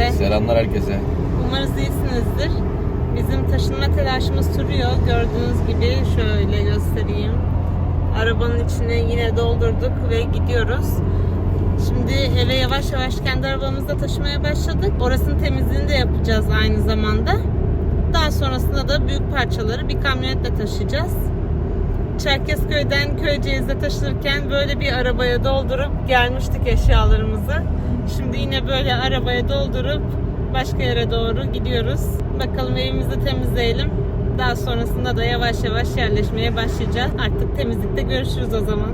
herkese. Selamlar herkese. Umarız iyisinizdir. Bizim taşınma telaşımız sürüyor. Gördüğünüz gibi şöyle göstereyim. Arabanın içine yine doldurduk ve gidiyoruz. Şimdi eve yavaş yavaş kendi arabamızda taşımaya başladık. Orasının temizliğini de yapacağız aynı zamanda. Daha sonrasında da büyük parçaları bir kamyonetle taşıyacağız. Çerkezköy'den Köyceğiz'e taşınırken böyle bir arabaya doldurup gelmiştik eşyalarımızı. Şimdi yine böyle arabaya doldurup başka yere doğru gidiyoruz. Bakalım evimizi temizleyelim. Daha sonrasında da yavaş yavaş yerleşmeye başlayacağız. Artık temizlikte görüşürüz o zaman.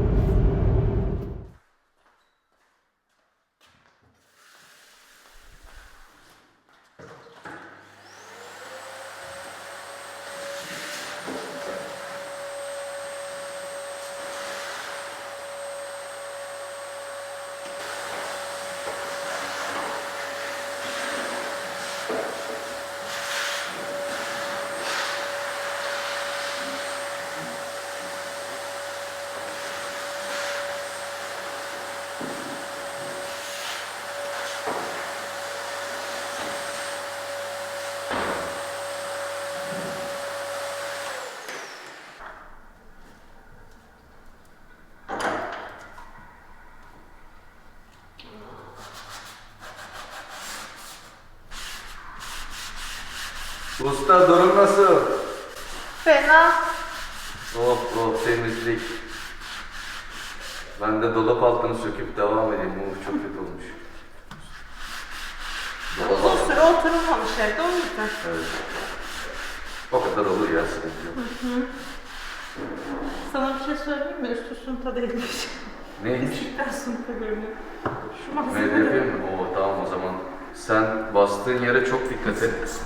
Usta durum nasıl? Fena. Oh oh temizlik. Ben de dolap altını söküp devam edeyim. Uf çok kötü olmuş. Dolap altı. süre oturulmamış evde o yüzden. Evet. O kadar olur ya sıkıntı yok. Sana bir şey söyleyeyim mi? Üstü sunta değilmiş. Neymiş? Gerçekten sunta görünüyor. Şu Ne malzeme yapayım mı? Oo tamam o zaman. Sen bastığın yere çok dikkat et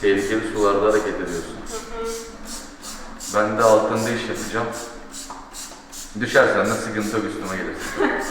tehlikeli sularda hareket ediyorsun. Ben de altında iş yapacağım. Düşersen de sıkıntı yok üstüme gelirsin.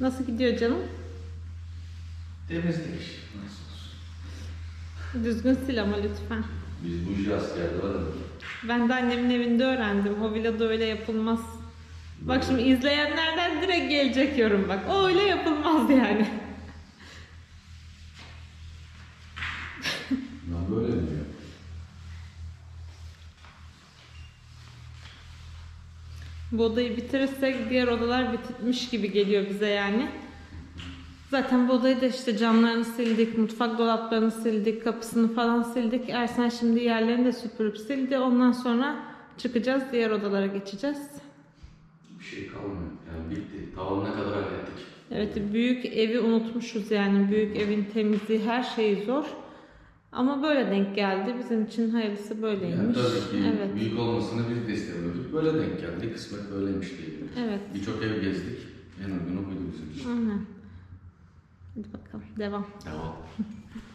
Nasıl gidiyor canım? Temizlik. Nasıl olsun? Düzgün sil ama lütfen. Biz bu işi askerde var Ben de annemin evinde öğrendim. O villada öyle yapılmaz. Bak şimdi izleyenlerden direkt gelecek yorum bak. O öyle yapılmaz yani. Ben böyle diyor. Bu odayı bitirirsek diğer odalar bitmiş gibi geliyor bize yani. Zaten bu odayı da işte camlarını sildik, mutfak dolaplarını sildik, kapısını falan sildik. Ersen şimdi yerlerini de süpürüp sildi. Ondan sonra çıkacağız, diğer odalara geçeceğiz. Bir şey kalmıyor. Yani bitti. Tavanına kadar hallettik. Evet, büyük evi unutmuşuz yani. Büyük evin temizliği, her şeyi zor. Ama böyle denk geldi. Bizim için hayırlısı Yani böyleymiş. tabii ki Evet. büyük olmasını biz de istemiyorduk. Böyle denk geldi. Kısmet böyleymiş diyebiliriz. Evet. Birçok ev gezdik. En uygunu buydu bizim için. Aynen. Hadi bakalım, devam. Devam.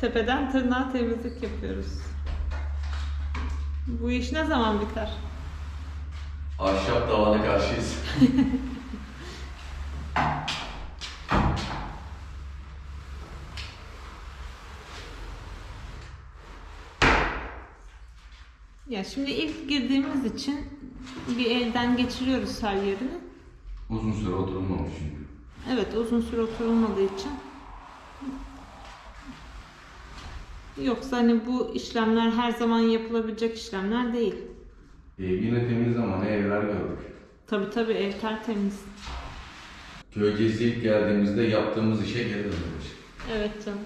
Tepeden tırnağa temizlik yapıyoruz. Bu iş ne zaman biter? Ahşap tavana karşıyız. Ya şimdi ilk girdiğimiz için bir elden geçiriyoruz her yerini. Uzun süre oturulmamış çünkü. Evet uzun süre oturulmadığı için. Yoksa hani bu işlemler her zaman yapılabilecek işlemler değil. Ev yine temiz ama ne evler gördük. Tabi tabi ev tertemiz. Köy ilk geldiğimizde yaptığımız işe geri dönüyoruz. Evet canım.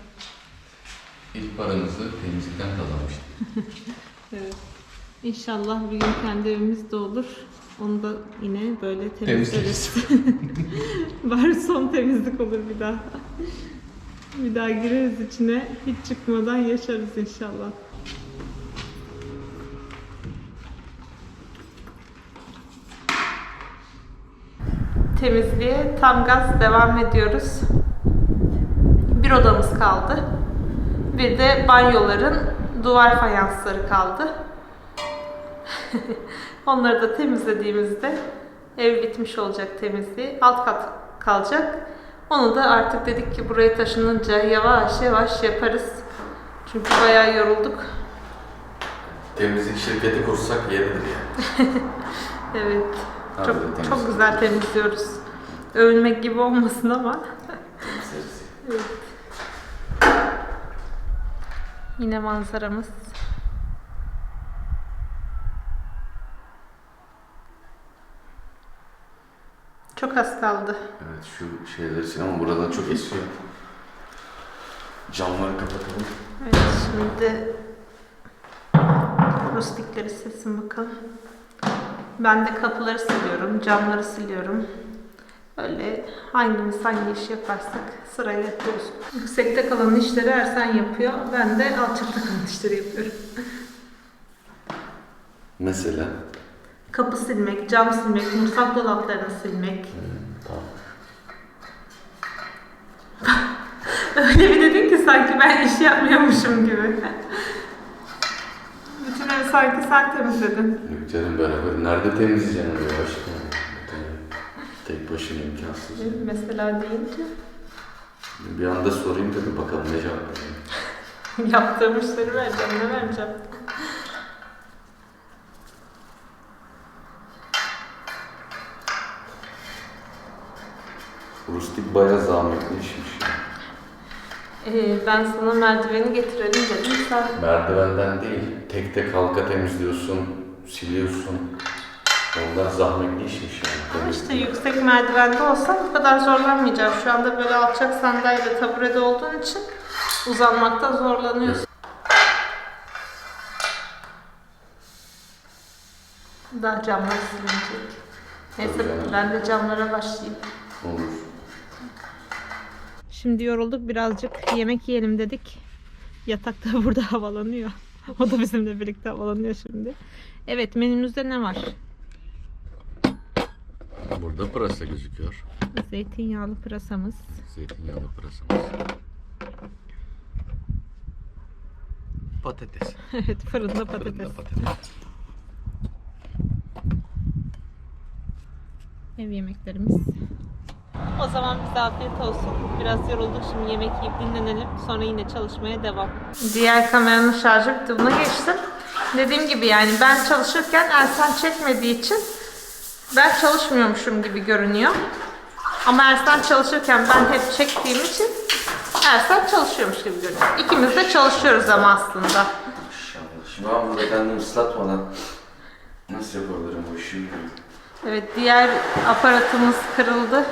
İlk paramızı temizlikten kazanmıştık. Evet. İnşallah bir gün kendi evimiz de olur. Onu da yine böyle temizleriz. Bari son temizlik olur bir daha. Bir daha gireriz içine. Hiç çıkmadan yaşarız inşallah. Temizliğe tam gaz devam ediyoruz. Bir odamız kaldı. Bir de banyoların duvar fayansları kaldı. Onları da temizlediğimizde ev bitmiş olacak temizliği. Alt kat kalacak. Onu da artık dedik ki buraya taşınınca yavaş yavaş yaparız. Çünkü bayağı yorulduk. Temizlik şirketi kursak yeridir yani. Evet. Tabii, Çok, temizlik. çok güzel temizliyoruz. Övünmek gibi olmasın ama. Temizleriz. Yine manzaramız. Çok az kaldı. Evet şu şeyler için ama burada çok esiyor. Camları kapatalım. Evet şimdi rustikleri silsin bakalım. Ben de kapıları siliyorum, camları siliyorum. Öyle hangimiz hangi işi yaparsak sırayla yapıyoruz. Yüksekte kalan işleri Ersen yapıyor. Ben de alçakta kalan işleri yapıyorum. Mesela? Kapı silmek, cam silmek, mutfak dolaplarını silmek. Tamam. Öyle bir dedin ki sanki ben iş yapmıyormuşum gibi. Bütün evi sanki sen temizledin. Yok canım beraber. Nerede temizleyeceksin öyle başka? Tek başına imkansız. Mesela deyince Bir anda sorayım tabii bakalım ne cevap vereyim. yaptığım işleri vereceğim, ne vereceğim? Rustik bayağı zahmetli işmiş. Ee, ben sana merdiveni getirelim dedim. Sen Merdivenden değil, tek tek halka temizliyorsun, siliyorsun. Ondan zahmetli işmiş yani. Ama işte yüksek merdivende olsam bu kadar zorlanmayacağım. Şu anda böyle alçak sandalye taburede olduğun için uzanmakta zorlanıyorsun. Daha camlar silinecek. Neyse Tabii canım. ben de camlara başlayayım. Olur. Şimdi yorulduk birazcık yemek yiyelim dedik. Yatak da burada havalanıyor. O da bizimle birlikte havalanıyor şimdi. Evet menümüzde ne var? Burada pırasa gözüküyor. Zeytinyağlı pırasamız. Zeytinyağlı pırasamız. Patates. evet fırında patates. Fırında patates. Ev yemeklerimiz. O zaman bize afiyet olsun. Biraz yorulduk şimdi yemek yiyip dinlenelim. Sonra yine çalışmaya devam. Diğer kameranın şarjı bitti. Buna geçtim. Dediğim gibi yani ben çalışırken Ersan çekmediği için ben çalışmıyormuşum gibi görünüyor. Ama Ersan çalışırken ben hep çektiğim için Ersan çalışıyormuş gibi görünüyor. İkimiz de çalışıyoruz ama aslında. Şimdi ben burada kendimi ıslatmadan nasıl yapabilirim bu işi. Evet diğer aparatımız kırıldı.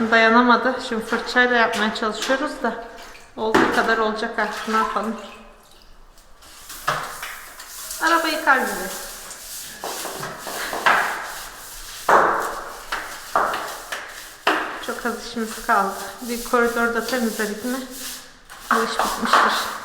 Dayanamadı. Şimdi fırçayla yapmaya çalışıyoruz da olduğu kadar olacak artık ne yapalım. Araba yıkar gibi. Çok az işimiz kaldı. Bir koridorda temizledik mi bu iş bitmiştir.